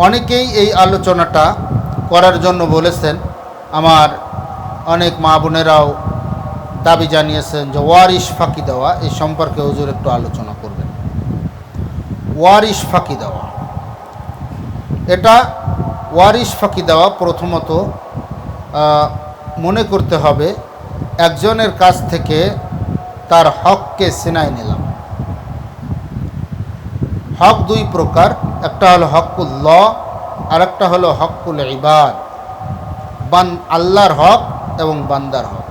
অনেকেই এই আলোচনাটা করার জন্য বলেছেন, আমার অনেক মা বোনেরাও দাবি জানিয়েছেন যে ওয়ারিশ ফাঁকি দেওয়া এই সম্পর্কে হুজুর একটু আলোচনা করবেন। ওয়ারিশ ফাঁকি দেওয়া। এটা ওয়ারিশ ফাঁকি দেওয়া প্রথমত মনে করতে হবে, একজনের কাছ থেকে তার হককে সিনায় নিলাম। হক দুই প্রকার, একটা হলো হকুল ল আর একটা হলো হকুল ইবাদ। বান, আল্লাহর হক এবং বান্দার হক।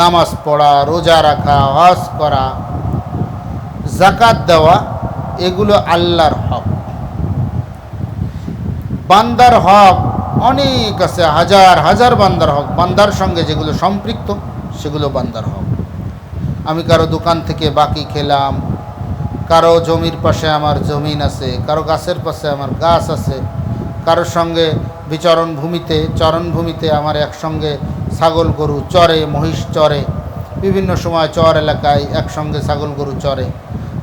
নামাজ পড়া, রোজা রাখা, হজ করা জাকাত দেওয়া, এগুলো আল্লাহর হক। বান্দার হক অনেক আছে, হাজার হাজার বান্দার হক। বান্দার সঙ্গে যেগুলো সম্পৃক্ত, সেগুলো বান্দার হক। আমি কারও দোকান থেকে বাকি খেলাম কারও জমির পাশে আমার জমিন আছে, কারও গাছের পাশে আমার গাছ আছে কারোর সঙ্গে বিচরণ ভূমিতে চরণভূমিতে আমার একসঙ্গে ছাগল গরু চরে, মহিষ চরে, বিভিন্ন সময় চর এলাকায় একসঙ্গে ছাগল গরু চরে।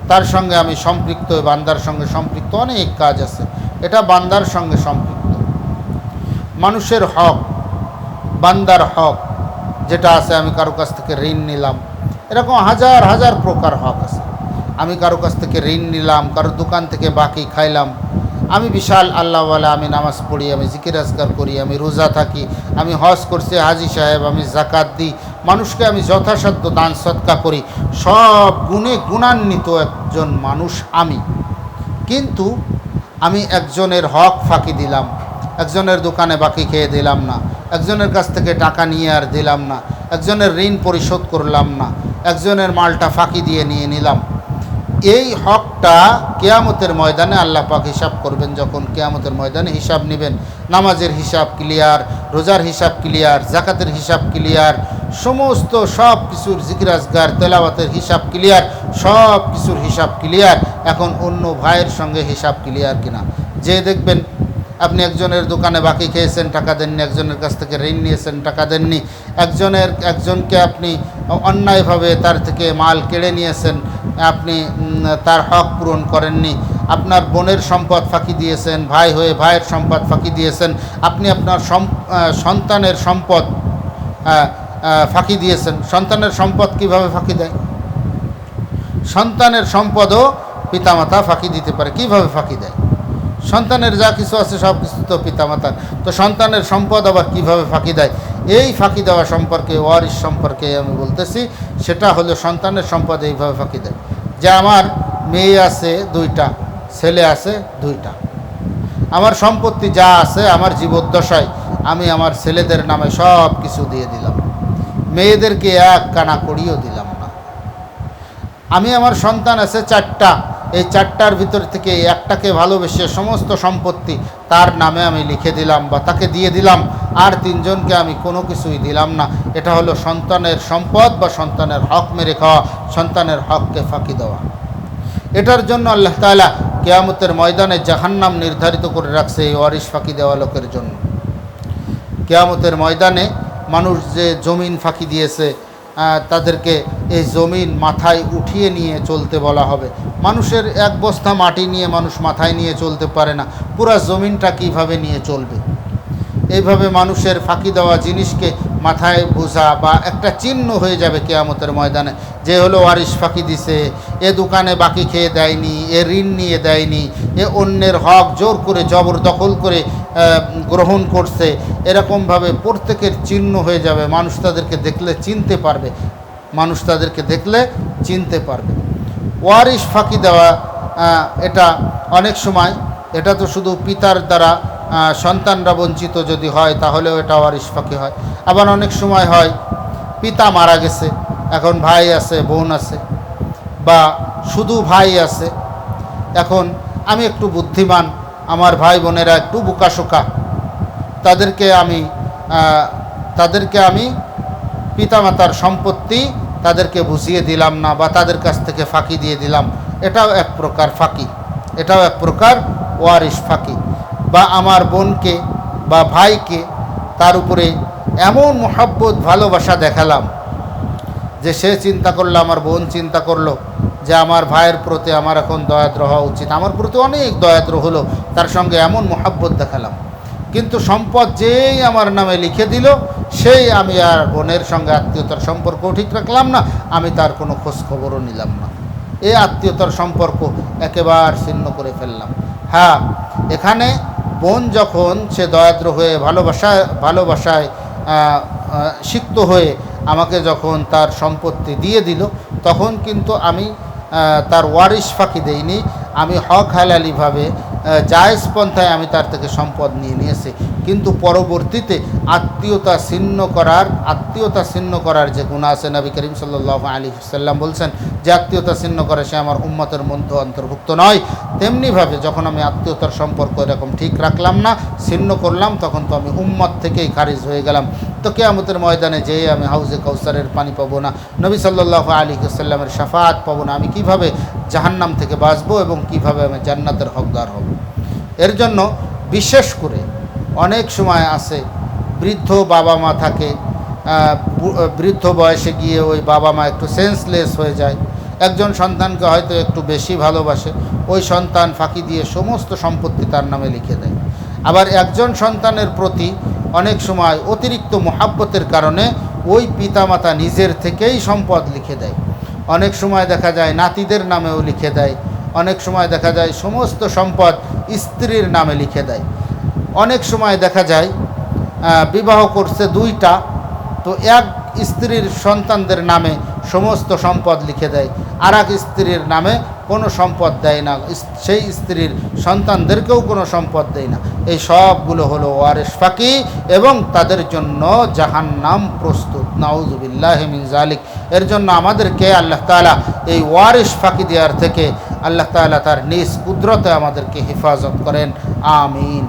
তার সঙ্গে আমি সম্পৃক্ত, বান্দার সঙ্গে সম্পৃক্ত অনেক কাজ আছে। এটা বান্দার সঙ্গে সম্পৃক্ত। মানুষের হক, বান্দার হক, যেটা আছে আমি কারও কাছ থেকে ঋণ নিলাম। এরকম হাজার হাজার প্রকার হক আছে। আমি কারও কাছ থেকে ঋণ নিলাম, কারও দোকান থেকে বাকি খাইলাম। আমি বিশাল আল্লাহওয়ালা, আমি নামাজ পড়ি, আমি জিকির আজগার করি, আমি রোজা থাকি, আমি হজ করছি, হাজি সাহেব, আমি জাকাত দিই, মানুষকে আমি যথাসাধ্য দান সৎকা করি। সব গুণে গুণান্বিত একজন মানুষ আমি। কিন্তু আমি একজনের হক ফাঁকি দিলাম, একজনের দোকানে বাকি খেয়ে দিলাম না, একজনের কাছ থেকে টাকা নিয়ে আর দিলাম না, একজনের ঋণ পরিশোধ করলাম না, একজনের মালটা ফাঁকি দিয়ে নিয়ে নিলাম। এই হকটা কেয়ামতের ময়দানে আল্লাহ পাক হিসাব করবেন, যখন কেয়ামতের ময়দানে হিসাব নেবেন। নামাজের হিসাব ক্লিয়ার রোজার হিসাব ক্লিয়ার জাকাতের হিসাব ক্লিয়ার সমস্ত সব কিছুর জিকিরাজগার, তেলাওয়াতের হিসাব ক্লিয়ার সব কিছুর হিসাব ক্লিয়ার এখন অন্য ভাইয়ের সঙ্গে হিসাব ক্লিয়ার কিনা? যে দেখবেন, আপনি একজনের দোকানে বাকি খেয়েছেন, টাকা দেননি, একজনের কাছ থেকে ঋণ নিয়েছেন, টাকা দেননি, একজনের, একজনকে আপনি অন্যায়ভাবে তার থেকে মাল কেড়ে নিয়েছেন আপনি তার হক পূরণ করেননি। আপনার বোনের সম্পদ ফাঁকি দিয়েছেন, ভাই হয়ে ভাইয়ের সম্পদ ফাঁকি দিয়েছেন, আপনি আপনার সন্তানের সম্পদ ফাঁকি দিয়েছেন। সন্তানের সম্পদ কীভাবে ফাঁকি দেয়? সন্তানের সম্পদও পিতামাতা ফাঁকি দিতে পারে। কীভাবে ফাঁকি দেয়? সন্তানের যা কিছু আছে সব কিছু তো পিতামাতার। তো সন্তানের সম্পদ আবার কীভাবে ফাঁকি দেয়? এই ফাঁকি দেওয়া সম্পর্কে ওয়ারিস সম্পর্কে আমি বলতেছি, সেটা হলো সন্তানের সম্পদ এইভাবে ফাঁকি দেয়। যে আমার মেয়ে আছে দুইটা, ছেলে আছে দুইটা। আমার সম্পত্তি যা আছে, আমার জীবদ্দশায় আমি আমার ছেলেদের নামে সব কিছু দিয়ে দিলাম। মেয়েদেরকে এক কানা করিও দিলাম না। আমি আমার সন্তান আছে চারটা, এই চারটার ভিতর থেকে একটাকে ভালোবেসে সমস্ত সম্পত্তি তার নামে আমি লিখে দিলাম বা তাকে দিয়ে দিলাম। আর তিনজনকে আমি কোনো কিছুই দিলাম না। এটা হলো সন্তানের সম্পদ বা সন্তানের হক মেরে খাওয়া, সন্তানের হককে ফাঁকি দেওয়া। এটার জন্য আল্লাহ তালা কেয়ামতের ময়দানে জাহান্নাম নির্ধারিত করে রাখছে এই ওয়ারিশ ফাঁকি দেওয়া লোকের জন্য। কেয়ামতের ময়দানে মানুষ যে জমিন ফাঁকি দিয়েছে তাদেরকে এই জমিন মাথায় উঠিয়ে নিয়ে চলতে বলা হবে। মানুষের এক বস্তা মাটি নিয়ে মানুষ মাথায় নিয়ে চলতে পারে না। পুরা জমিনটা কীভাবে নিয়ে চলবে? এইভাবে মানুষের ফাঁকি দেওয়া জিনিসকে মাথায় বোঝা বা একটা চিহ্ন হয়ে যাবে কেয়ামতের ময়দানে। যে হলো ওয়ারিশ ফাঁকি দিছে, এ দোকানে বাকি খেয়ে দেয়নি, এ ঋণ নিয়ে দেয়নি, এ অন্যের হক জোর করে জবরদখল করে গ্রহণ করছে। এরকমভাবে প্রত্যেকের চিহ্ন হয়ে যাবে। মানুষ তাদেরকে দেখলে চিনতে পারবে। মানুষ তাদেরকে দেখলে চিনতে পারবে। ওয়ারিশ ফাঁকি দেওয়া এটা অনেক সময়, এটা তো শুধু পিতার দ্বারা সন্তানরা বঞ্চিত যদি হয়, তাহলেও এটা ওয়ারিশ ফাঁকি হয়। আবার অনেক সময় হয়, পিতা মারা গেছে, এখন ভাই আছে, বোন আছে, বা শুধু ভাই আছে। এখন আমি একটু বুদ্ধিমান, আমার ভাই বোনেরা একটু বোকাশোকা। তাদেরকে আমি তাদেরকে আমি পিতামাতার সম্পত্তি তাদেরকে বুঝিয়ে দিলাম না, বা তাদের কাছ থেকে ফাঁকি দিয়ে দিলাম। এটাও এক প্রকার ফাঁকি, এটাও এক প্রকার ওয়ারিশ ফাঁকি। বা আমার বোনকে বা ভাইকে তার উপরে এমন মোহাব্বত, ভালোবাসা দেখালাম যে সে চিন্তা করল, আমার বোন চিন্তা করল যে আমার ভাইয়ের প্রতি আমার এখন দয়াদ্র হওয়া উচিত। আমার প্রতি অনেক দয়াদ্র হলো, তার সঙ্গে এমন মোহাব্বত দেখালাম। কিন্তু সম্পদ যেই আমার নামে লিখে দিল, সেই আমি আর বোনের সঙ্গে আত্মীয়তার সম্পর্ক ঠিক রাখলাম না, আমি তার কোনো খোঁজ খবরও নিলাম না। এই আত্মীয়তার সম্পর্ক একেবারে ছিন্ন করে ফেললাম। হ্যাঁ এখানে বোন যখন সে দয়াদ্র হয়ে ভালোবাসায় ভালোবাসায় সিক্ত হয়ে আমাকে যখন তার সম্পত্তি দিয়ে দিল, তখন কিন্তু আমি তার ওয়ারিশ ফাঁকি দেইনি। আমি হক হালালিভাবে জায়েজ পন্থায় আমি তার থেকে সম্পদ নিয়ে নিয়েছি। কিন্তু পরবর্তীতে আত্মীয়তা ছিন্ন করার, আত্মীয়তা ছিন্ন করার যে গুণ আছে নবী করিম সাল্লাহ আলী সাল্লাম বলছেন, যে আত্মীয়তা ছিন্ন করে সে আমার উম্মতের মধ্যে অন্তর্ভুক্ত নয়। তেমনিভাবে যখন আমি আত্মীয়তার সম্পর্ক এরকম ঠিক রাখলাম না, ছিন্ন করলাম, তখন তো আমি উম্মত থেকেই খারিজ হয়ে গেলাম। তো কেয়ামতের ময়দানে যেয়ে আমি হাউজে কৌসারের পানি পাবো না, নবী সাল্লাহ আলী সাল্লামের সাফাত পাবো না। আমি কীভাবে জাহান্নাম থেকে বাঁচবো এবং কীভাবে আমি জান্নাতের হকদার হব। এর জন্য বিশেষ করে অনেক সময় আছে, বৃদ্ধ বাবা মা থাকে বৃদ্ধ বয়সে গিয়ে ওই বাবা মা একটু সেন্সলেস হয়ে যায়। একজন সন্তানকে হয়তো একটু বেশি ভালোবাসে, ওই সন্তান ফাঁকি দিয়ে সমস্ত সম্পত্তি তার নামে লিখে দেয়। আবার একজন সন্তানের প্রতি অনেক সময় অতিরিক্ত মোহাব্বতের কারণে ওই পিতামাতা নিজের থেকেই সম্পদ লিখে দেয়। অনেক সময় দেখা যায় নাতিদের নামেও লিখে দেয়। অনেক সময় দেখা যায় সমস্ত সম্পদ স্ত্রীর নামে লিখে দেয়। অনেক সময় দেখা যায় বিবাহ করছে দুইটা, তো এক স্ত্রীর সন্তানদের নামে সমস্ত সম্পদ লিখে দেয়। আর এক স্ত্রীর নামে কোনো সম্পদ দেয় না। সেই স্ত্রীর সন্তানদেরকেও কোনো সম্পদ দেয় না। এই সবগুলো হলো ওয়ারেস ফাঁকি এবং তাদের জন্য জাহান নাম প্রস্তুত নাউজুবিল্লাহমিন জালিক এর জন্য আমাদেরকে আল্লাহ তালা এই ওয়ারিস ফাঁকি দেওয়ার থেকে আল্লাহ তালা তার নিজ কুদরতে আমাদেরকে হেফাজত করেন। আমিন।